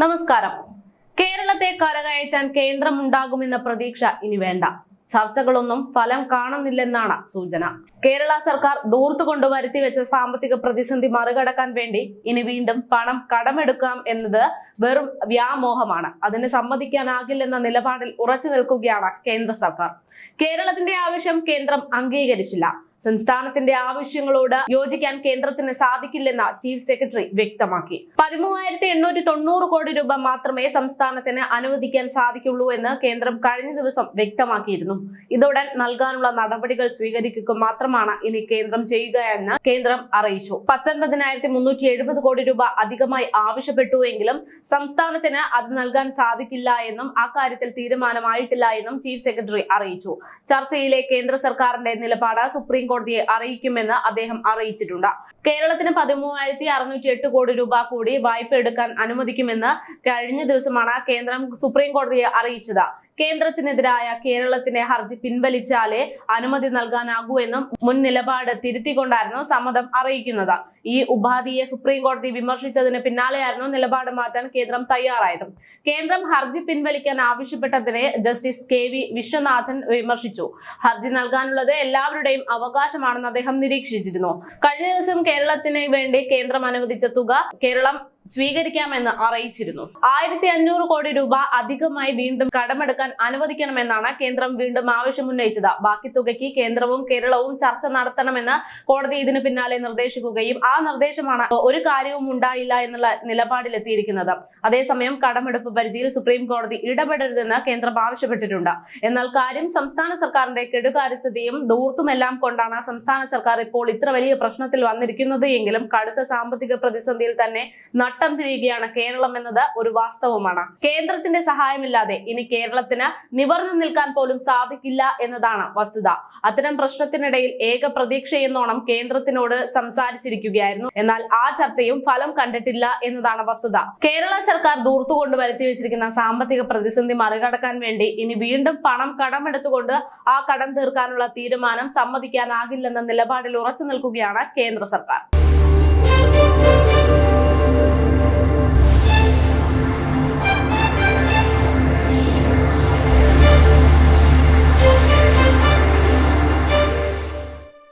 നമസ്കാരം. കേരളത്തെ കരകയറ്റാൻ കേന്ദ്രമുണ്ടാകുമെന്ന പ്രതീക്ഷ ഇനി വേണ്ട. ചർച്ചകളൊന്നും ഫലം കാണുന്നില്ലെന്നാണ് സൂചന. കേരള സർക്കാർ ദൂർത്തു ദൂർത്തുകൊണ്ട് വരുത്തിവെച്ച സാമ്പത്തിക പ്രതിസന്ധി മറികടക്കാൻ വേണ്ടി ഇനി വീണ്ടും പണം കടമെടുക്കാം എന്നത് വെറും വ്യാമോഹമാണ്. അതിന് സമ്മതിക്കാനാകില്ലെന്ന നിലപാടിൽ ഉറച്ചു നിൽക്കുകയാണ് കേന്ദ്ര സർക്കാർ. കേരളത്തിന്റെ ആവശ്യം കേന്ദ്രം അംഗീകരിച്ചില്ല. സംസ്ഥാനത്തിന്റെ ആവശ്യങ്ങളോട് യോജിക്കാൻ കേന്ദ്രത്തിന് സാധിക്കില്ലെന്ന് ചീഫ് സെക്രട്ടറി വ്യക്തമാക്കി. പതിമൂവായിരത്തി എണ്ണൂറ്റി തൊണ്ണൂറ് കോടി രൂപ മാത്രമേ സംസ്ഥാനത്തിന് അനുവദിക്കാൻ സാധിക്കുള്ളൂ എന്ന് കേന്ദ്രം കഴിഞ്ഞ ദിവസം വ്യക്തമാക്കിയിരുന്നു. ഇതോടെ നൽകാനുള്ള നടപടികൾ സ്വീകരിക്കുക മാത്രമാണ് ഇനി കേന്ദ്രം ചെയ്യുക എന്ന് കേന്ദ്രം അറിയിച്ചു. പത്തൊൻപതിനായിരത്തി മുന്നൂറ്റി എഴുപത് കോടി രൂപ അധികമായി ആവശ്യപ്പെട്ടുവെങ്കിലും സംസ്ഥാനത്തിന് അത് നൽകാൻ സാധിക്കില്ല എന്നും അക്കാര്യത്തിൽ തീരുമാനമായിട്ടില്ല എന്നും ചീഫ് സെക്രട്ടറി അറിയിച്ചു. ചർച്ചയിലെ കേന്ദ്ര സർക്കാരിന്റെ നിലപാട് സുപ്രീം കോടതിയെ അറിയിക്കുമെന്ന് അദ്ദേഹം അറിയിച്ചിട്ടുണ്ട്. കേരളത്തിന് പതിമൂവായിരത്തി അറുന്നൂറ്റി എട്ട് കോടി രൂപ കൂടി വായ്പ എടുക്കാൻ അനുവദിക്കുമെന്ന് കഴിഞ്ഞ ദിവസമാണ് കേന്ദ്രം സുപ്രീം കോടതിയെ അറിയിച്ചത്. കേന്ദ്രത്തിനെതിരായ കേരളത്തിന്റെ ഹർജി പിൻവലിച്ചാലേ അനുമതി നൽകാനാകൂ എന്നും മുൻ നിലപാട് തിരുത്തിക്കൊണ്ടായിരുന്നു സമ്മതം അറിയിക്കുന്നത്. ഈ ഉപാധിയെ സുപ്രീം കോടതി വിമർശിച്ചതിന് പിന്നാലെയായിരുന്നു നിലപാട് മാറ്റാൻ കേന്ദ്രം തയ്യാറായത്. കേന്ദ്രം ഹർജി പിൻവലിക്കാൻ ആവശ്യപ്പെട്ടതിനെ ജസ്റ്റിസ് കെ വി വിശ്വനാഥൻ വിമർശിച്ചു. ഹർജി നൽകാനുള്ളത് എല്ലാവരുടെയും അവകാശമാണെന്ന് അദ്ദേഹം നിരീക്ഷിച്ചിരുന്നു. കഴിഞ്ഞ ദിവസം കേരളത്തിന് വേണ്ടി കേന്ദ്രം അനുവദിച്ച തുക കേരളം സ്വീകരിക്കാമെന്ന് അറിയിച്ചിരുന്നു. ആയിരത്തി അഞ്ഞൂറ് കോടി രൂപ അധികമായി വീണ്ടും കടമെടുക്കാൻ അനുവദിക്കണമെന്നാണ് കേന്ദ്രം വീണ്ടും ആവശ്യം ഉന്നയിച്ചത് ബാക്കി തുകയ്ക്ക് കേന്ദ്രവും കേരളവും ചർച്ച നടത്തണമെന്ന് കോടതി ഇതിന് പിന്നാലെ നിർദ്ദേശിക്കുകയും ആ നിർദ്ദേശമാണ് ഒരു കാര്യവും ഉണ്ടായില്ല എന്നുള്ള നിലപാടിലെത്തിയിരിക്കുന്നത്. അതേസമയം കടമെടുപ്പ് പരിധിയിൽ സുപ്രീം കോടതി ഇടപെടരുതെന്ന് കേന്ദ്രം ആവശ്യപ്പെട്ടിട്ടുണ്ട്. എന്നാൽ കാര്യം സംസ്ഥാന സർക്കാരിന്റെ കെടുകാര്യസ്ഥതയും ദൂർത്തുമെല്ലാം കൊണ്ടാണ് സംസ്ഥാന സർക്കാർ ഇപ്പോൾ ഇത്ര വലിയ പ്രശ്നത്തിൽ വന്നിരിക്കുന്നത് എങ്കിലും കടുത്ത സാമ്പത്തിക പ്രതിസന്ധിയിൽ തന്നെ നട്ടം തിരിയുകയാണ് കേരളം എന്നത് ഒരു വാസ്തവമാണ്. കേന്ദ്രത്തിന്റെ സഹായമില്ലാതെ ഇനി കേരളത്തിന് നിവർന്നു നിൽക്കാൻ പോലും സാധിക്കില്ല എന്നതാണ് വസ്തുത. അത്തരം പ്രശ്നത്തിനിടയിൽ ഏക പ്രതീക്ഷയെന്നോണം കേന്ദ്രത്തിനോട് സംസാരിച്ചിരിക്കുകയായിരുന്നു. എന്നാൽ ആ ചർച്ചയും ഫലം കണ്ടിട്ടില്ല എന്നതാണ് വസ്തുത. കേരള സർക്കാർ ദൂർത്തുകൊണ്ട് വരുത്തി വെച്ചിരിക്കുന്ന സാമ്പത്തിക പ്രതിസന്ധി മറികടക്കാൻ വേണ്ടി ഇനി വീണ്ടും പണം കടമെടുത്തുകൊണ്ട് ആ കടം തീർക്കാനുള്ള തീരുമാനം സമ്മതിക്കാനാകില്ലെന്ന നിലപാടിൽ ഉറച്ചു നിൽക്കുകയാണ് കേന്ദ്ര സർക്കാർ.